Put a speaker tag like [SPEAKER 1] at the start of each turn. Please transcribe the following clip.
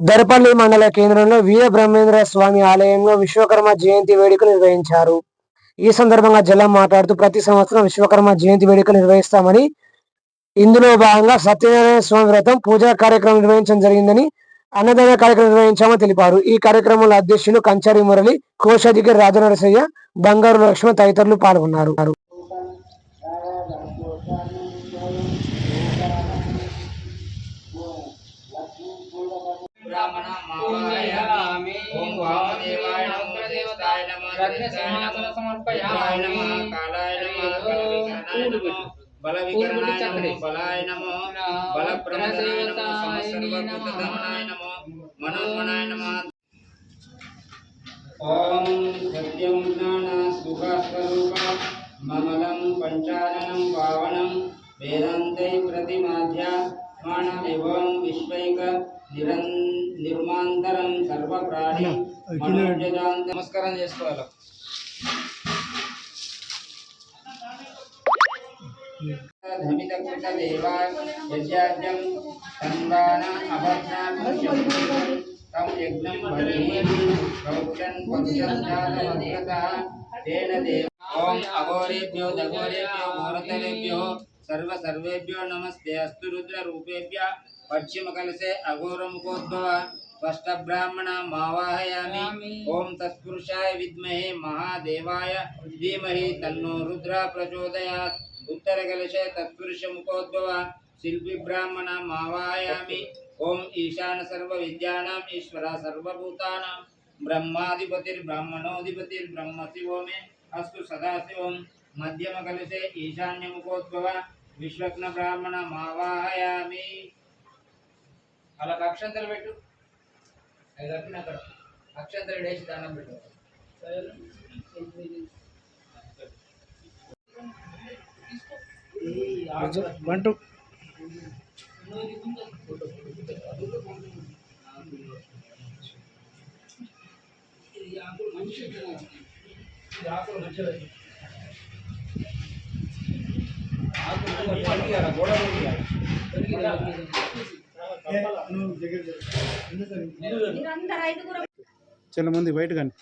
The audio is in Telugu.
[SPEAKER 1] దర్పల్లి మండల కేంద్రంలో వీర బ్రహ్మేంద్ర స్వామి ఆలయంలో విశ్వకర్మ జయంతి వేడుకలు నిర్వహించారు. ఈ సందర్భంగా జలం మాట్లాడుతూ ప్రతి సంవత్సరం విశ్వకర్మ జయంతి వేడుకలు నిర్వహిస్తామని ఇందులో భాగంగా సత్యనారాయణ స్వామి వ్రతం పూజా కార్యక్రమం నిర్వహించడం జరిగిందని అన్నదాన కార్యక్రమం నిర్వహించామని తెలిపారు. ఈ కార్యక్రమంలో అధ్యక్షులు కంచారి మురళి కోశాధికారి రాజనరసయ్య బంగారు లక్ష్మణ్ తదితరులు పాల్గొన్నారు.
[SPEAKER 2] నమః నమః బలవికరణాయ నమో బలాయ నమో నమో సమసర్వభూతధమనాయ నమో. మనోన్మనాయ నమః. ఓం సత్యం జ్ఞాన సుఖస్వరూప మమలం పంచాననం పావనం వేదాంతై ప్రతిమాధ్య మానమివం విశ్వైక నిరన్ నిర్మాంతరం సర్వప్రాణి నమస్కారం చేసుకోవాలి. ధమిత కృత దేవా యజ్ఞం సందాన అభద్రాం తం యజ్ఞం తేన దేవ ఓం అఘోరేభ్యో దఘోరేభ్యో ఘోరతరేభ్యో सर्व सर्वेभ्यो नमस्ते। अस्तु अघोर मुखोद्भव स्पष्ट ब्राह्मण मावाहयामि। ॐ तत्पुरुषाय विद्महे महादेवाय धीमहि तन्नो रुद्र प्रचोदयात्। उत्तरकलशे तत्पुरुषमुखोद्भव शिल्पिब्राह्मण मावाहयामि। ॐ ईशानसर्वविद्यानाम् ईश्वरा सर्वभूतानां। ब्रह्माधिपतिर्ब्राह्मणोऽधिपतिर्ब्रह्मशिवो मे। अस्तु सदाशिवम्। మధ్యమ కలిసే ఈశాన్య ముఖోద్భవ విశ్వజ్ఞ బ్రాహ్మణ మావాహయామి అలా అక్షంతలు పెట్టు. అది కట్టిన అక్కడ. అక్షంతలు వేసి దండం పెట్టు.
[SPEAKER 1] బంటు
[SPEAKER 3] మీరందరూ ఐదుగురు
[SPEAKER 1] చాలా మంది బయట కానీ